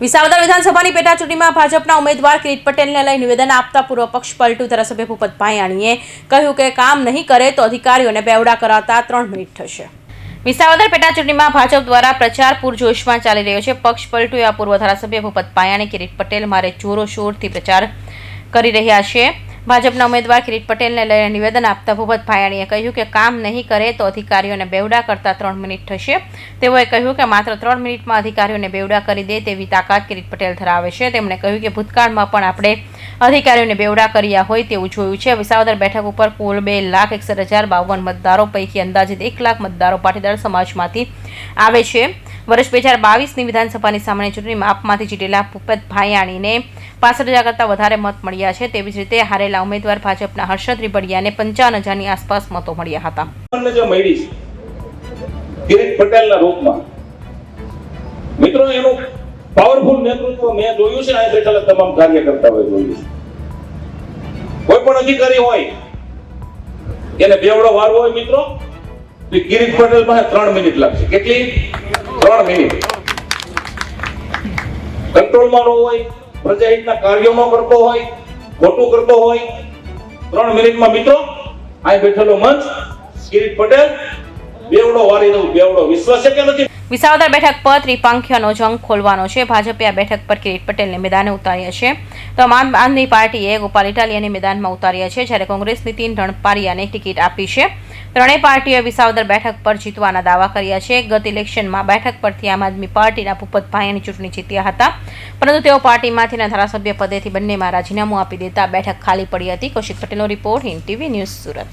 વિસાવદર વિધાનસભાની પેટા ચૂંટણીમાં ભાજપના ઉમેદવાર કિરીટ પટેલને લઈ નિવેદન આપતા પૂર્વ પક્ષ પલટુ ધારાસભ્ય ભૂપતભાઈ આણીએ કહ્યું કે કામ નહીં કરે તો અધિકારીઓને બેવડા કરાતા ત્રણ મિનિટ થશે. વિસાવદર પેટા ચૂંટણીમાં ભાજપ દ્વારા પ્રચાર પૂરજોશમાં ચાલી રહ્યો છે. પક્ષ પલટુ એવા પૂર્વ ધારાસભ્ય ભૂપત પાયાણી કિરીટ પટેલ મારે જોરો શોરથી પ્રચાર કરી રહ્યા છે. ભાજપના ઉમેદવાર કિરીટ પટેલને લઈને નિવેદન આપતા ભૂપત ભાયાણીએ કહ્યું કે કામ નહીં કરે તો અધિકારીઓને બેવડા કરતા ત્રણ મિનિટ થશે. તેઓએ કહ્યું કે માત્ર ત્રણ મિનિટમાં અધિકારીઓને બેવડા કરી દે તેવી તાકાત કિરીટ પટેલ ધરાવે છે. તેમણે કહ્યું કે ભૂતકાળમાં પણ આપણે અધિકારીઓને બેવડા કર્યા હોય તેવું જોયું છે. વિસાવદર બેઠક ઉપર કુલ બે લાખ એકસઠ હજાર બાવન મતદારો પૈકી અંદાજિત એક લાખ મતદારો પાટીદાર સમાજમાંથી આવે છે. વર્ષ બે હજાર બાવીસની વિધાનસભાની સામાન્ય ચૂંટણીમાં આપમાંથી જીતેલા ભૂપત ભાયાણીને પાસઠ હજાર કરતાં વધારે મત મળ્યા છે. તેવી જ રીતે હારેલા ઉમેદવાર ભાજપના હર્ષદ રીબડિયાને પંચાવન હજારની આસપાસ મતો મળ્યા હતા. પટેલના રૂપમાં. મિત્રો, એનું પાવરફુલ નેતૃત્વ મેં જોયું છે અહીંયા બેઠેલા તમામ કાર્યકર્તાઓએ જોયું છે. કોઈ પણ અધિકારી હોય, એને બેવડો વાર હોય મિત્રો ગિરીશ પટેલ પાસે ત્રણ મિનિટ લાગશે. કેટલી? ત્રણ મિનિટ. કંટ્રોલમાં ન હોય પ્રજાહિતના કાર્યો કરતો હોય, ખોટું કરતો હોય. ત્રણ મિનિટમાં મિત્રો, અહીં બેઠેલો મંચ, કિરીટ પટેલ, બેવડો વાળી દઉં બેવડો વિશ્વાસ છે કે નથી? વિસાવદર બેઠક પર ત્રિપાંખ્યનો જંગ ખોલવાનો છે. ભાજપે આ બેઠક પર કિરીટ પટેલને મેદાને ઉતાર્યા છે. તો આમ આદમી પાર્ટીએ ગોપાલ ઇટાલિયાને મેદાનમાં ઉતાર્યા છે, જ્યારે કોંગ્રેસની તીન રણપારિયાને ટિકિટ આપી છે. ત્રણેય પાર્ટીઓએ વિસાવદર બેઠક પર જીતવાના દાવા કર્યા છે. ગત ઇલેક્શનમાં બેઠક પરથી આમ આદમી પાર્ટીના ભૂપતભાઈની ચૂંટણી જીત્યા હતા. પરંતુ તેઓ પાર્ટીમાંથીના ધારાસભ્ય પદેથી બંનેમાં રાજીનામું આપી દેતા બેઠક ખાલી પડી હતી. કૌશિક પટેલનો report Hind TV news Surat.